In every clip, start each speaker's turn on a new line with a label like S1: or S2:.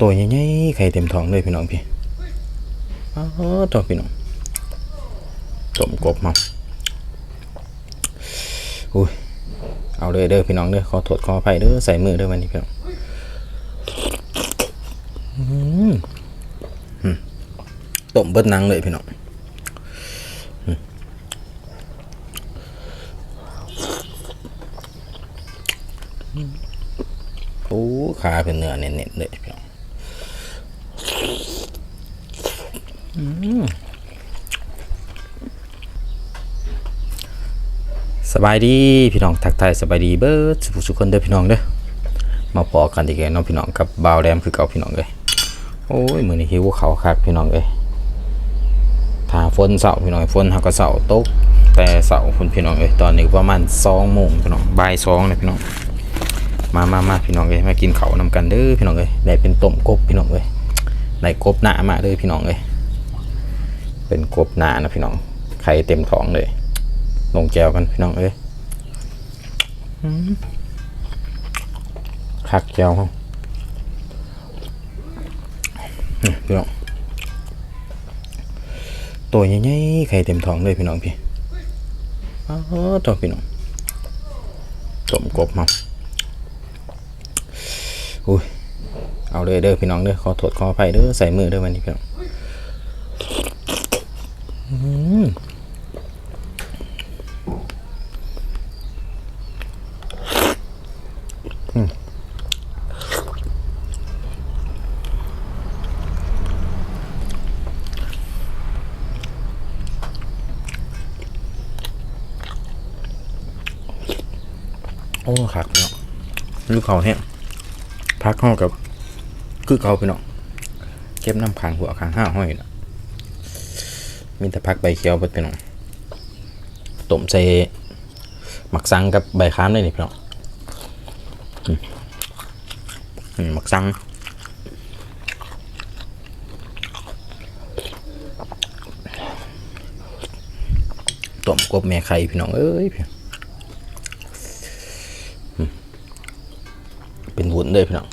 S1: ตัวใหญ่ๆไข่เต็มท้องเลยพี่น้องพี่อ๋อตัวพี่น้องต้มกบมาอุ้ยเอาเลยเด้อพี่น้องเด้อขอโทษขออภัยเด้อใส่มือเด้อวันนี้พี่น้องต้มเบิดนังเลยพี่น้องโอ้ขาเป็นเนื้อเน้นๆเลยพี่น้อง สบายดีพี่น้องทักทายสบายดีเบิร์ดสุขสุขคนเด้อพี่น้องเด้อมาพอกันอีกแล้วน้องพี่น้องกับบาวแรมคือเก่าพี่น้องเลยโอ้ยมือนี้หิวเขาวคักพี่น้องเลยถ้าฝนเสาพี่น้องฝนหักก็เสาตกแต่เสาคุณพี่น้องเลยตอนนี้ประมาณสองโมงพี่น้องบ่ายสองเลยพี่น้องมามามาพี่น้องเลยมากินเขาวนำกันเด้อพี่น้องเลยได้เป็นต้มกบพี่น้องเลยได้กบหนามาเด้อพี่น้องเลย เป็นกบหนานะพี่น้องไข่เต็มท้องเลย ลงแจวกันพี่น้องเอ้ยคักแจวเขาพี่น้องตัวใหญ่ๆไข่เต็มท้องเลยพี่น้องพี่อ๋อตัวพี่น้องต้มกบมาอุ้ยเอาเลยเด้อพี่น้องเด้อขอโทษขออภัยเด้อใส่มือเด้อวันนี้พี่น้องอืม โอ้คักเนาะ ลูกเขาแห้งพักห้องกับคือเขาไปเนาะเก็บน้ำขังหัวขังห้าห้อยเนาะมีแต่พักใบเขียวไปเนเนาะต้มใส่หมักซังกับใบค้ามได้นี่พี่น้องหมักซังต้มกบแม่ไข่พี่น้องเอ้ยพี่ เป็นวุ้นเลยพี่น้อง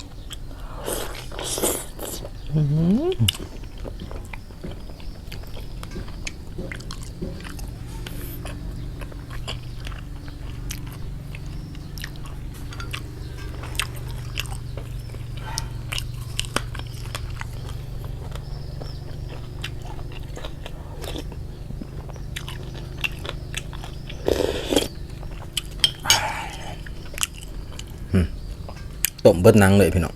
S1: ต้มเบิดนังเลยพี่น้อง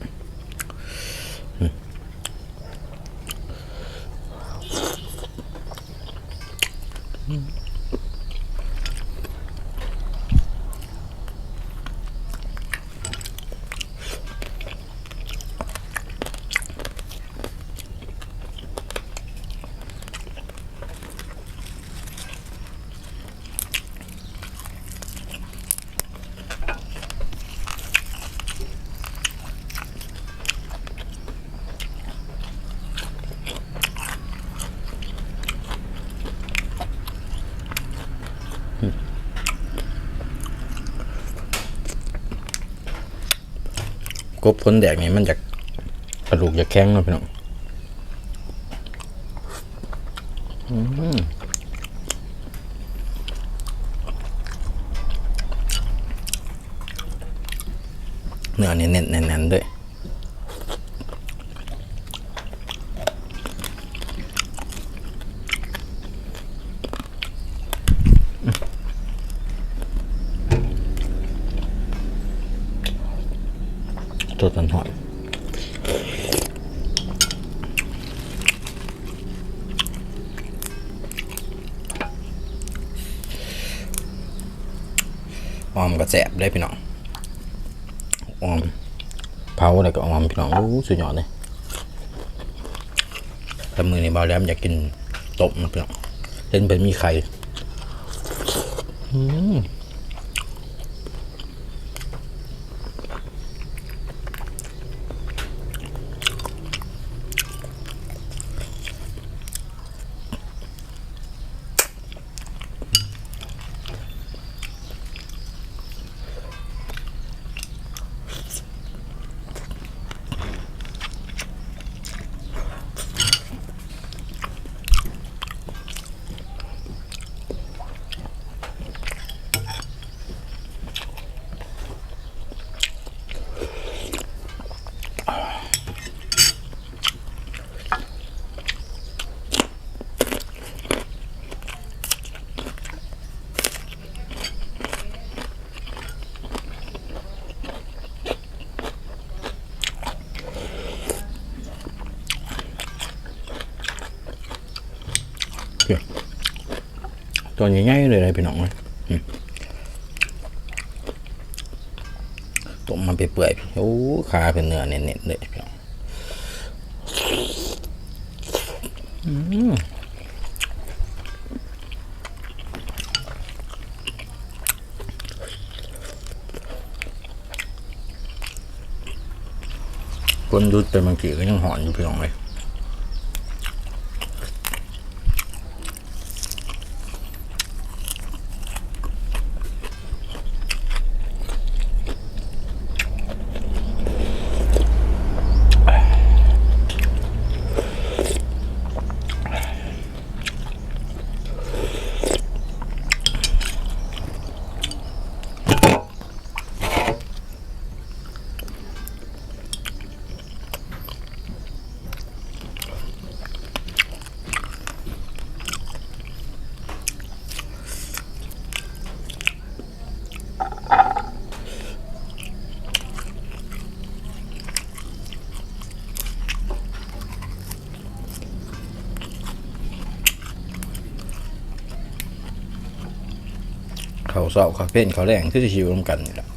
S1: บพ้นแดกนี่มันจะกระดูกจะแข็งนะพี่น้องเนื้อเน้นๆแน่นๆด้วย ออมก็แสบได้พี่น้องออมเผาอะไรก็ออมพี่น้องโอ้สุดยอดเลยแต่มือในบาแหลมอยากกินต้มนพี่น้องเล่นเป็นมีไข่อืม ตัวใหญ่ๆเลยเลยพี่น้องเลยต้มมันไปเปื่อยๆโอ้ขาเป็นเนื้อเน้นๆเลยพี่น้องคนยุดแต่บางทีก็ยังหอนอยู่พี่น้องเลย เขาเศร้าเขาเพ่นเขาแรงที่จะชิวร่วมกันนี่แหละ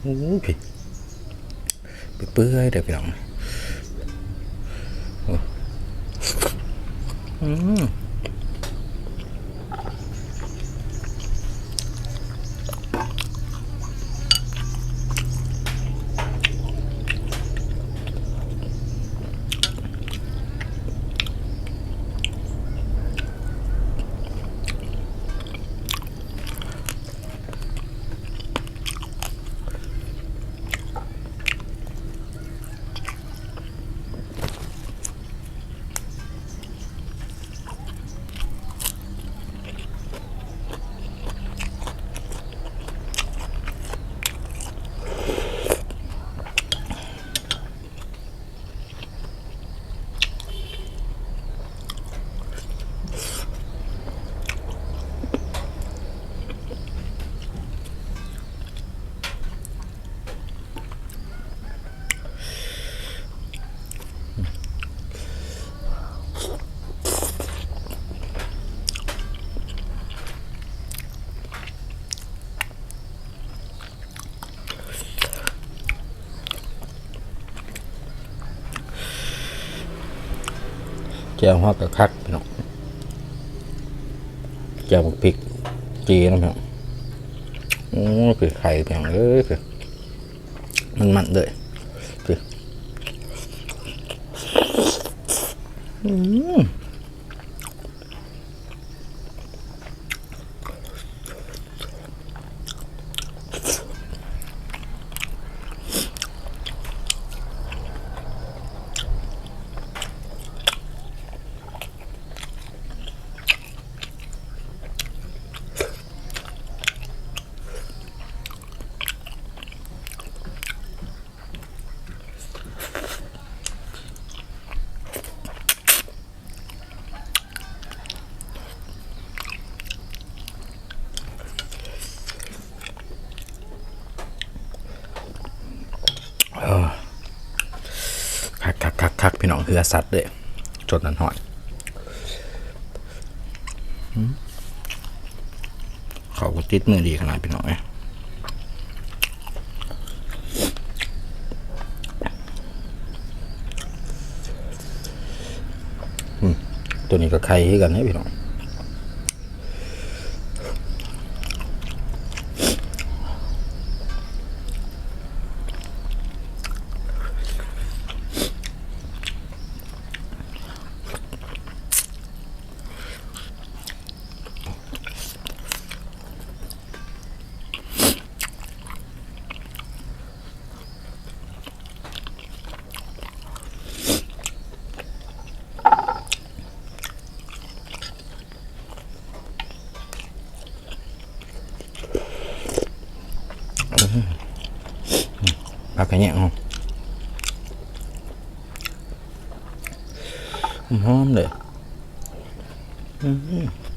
S1: โอ้ยไปเปื่อยเดี๋ยวพี่น้องอืม แก้วฮอกกับคักพี่น้องแก้วพริกจีนะพี่น้องโอ้คือไข่พี่น้องเอ้ยคือมันมันเลยคืออืม คักพี่น้องเหือสัตว์เลยจดนั้นหอยอืมเขาก็ติดมือดีขนาดพี่น้องเนี่ยตัวนี้ก็ไข่ให้กันให้พี่น้อง cả nhà không? Ngon đấy được. Ừ, ừ.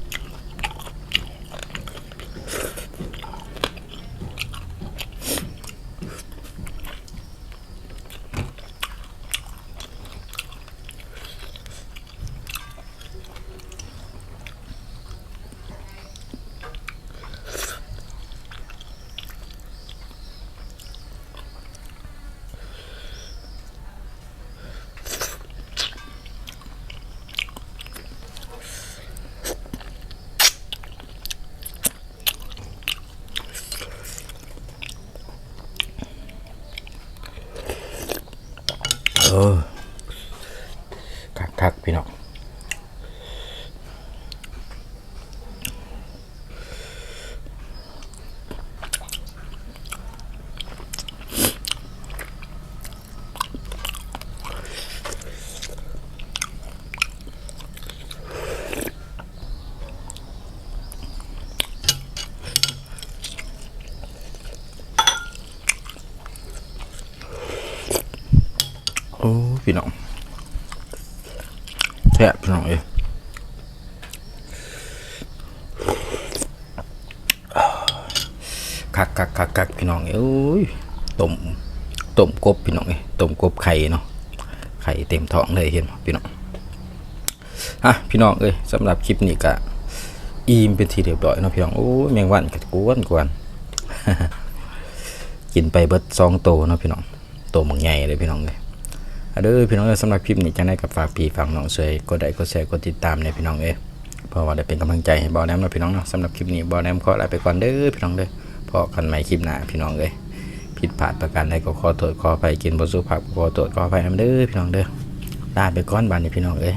S1: นียงหอมหอมเลย เออคักคักๆพี่น้องโอ้ พี่น้องแซ่บพี่น้องเอ้คักคักคักคักพี่น้องเอ้ยต้มต้มกบพี่น้องเอ้ต้มกบไข่เนาะไข่เต็มท้องเลยเห็นพี่น้องอะพี่น้องเอ้ยสำหรับคลิปนี้ก็อิ่มเป็นทีเรียบร้อยเนาะพี่น้องโอ้ยแมงวันก็กวนกวนกินไปเบิดสองโตเนาะพี่น้องโตมังใหญ่เลยพี่น้องเลย เด้อพี่น้องเอ้ยสำหรับคลิปนี้จังได้กับฝากพี่ฝากน้องสวยกดไลค์กดแชร์กดติดตามในพี่น้องเอ้ยเพราะว่าได้เป็นกำลังใจให้บอแนมนะพี่น้องเนาะสำหรับคลิปนี้บอแนมขอลาไปก่อนเด้อพี่น้องเด้อพอกันใหม่คลิปหน้าพี่น้องเอ้ยผิดพลาดประการใดก็ขอโทษขออภัยกินบ่สุภาพขอโทษขออภัยนำเด้อพี่น้องเด้อลาไปก่อนบานนี้พี่น้องเอ้ย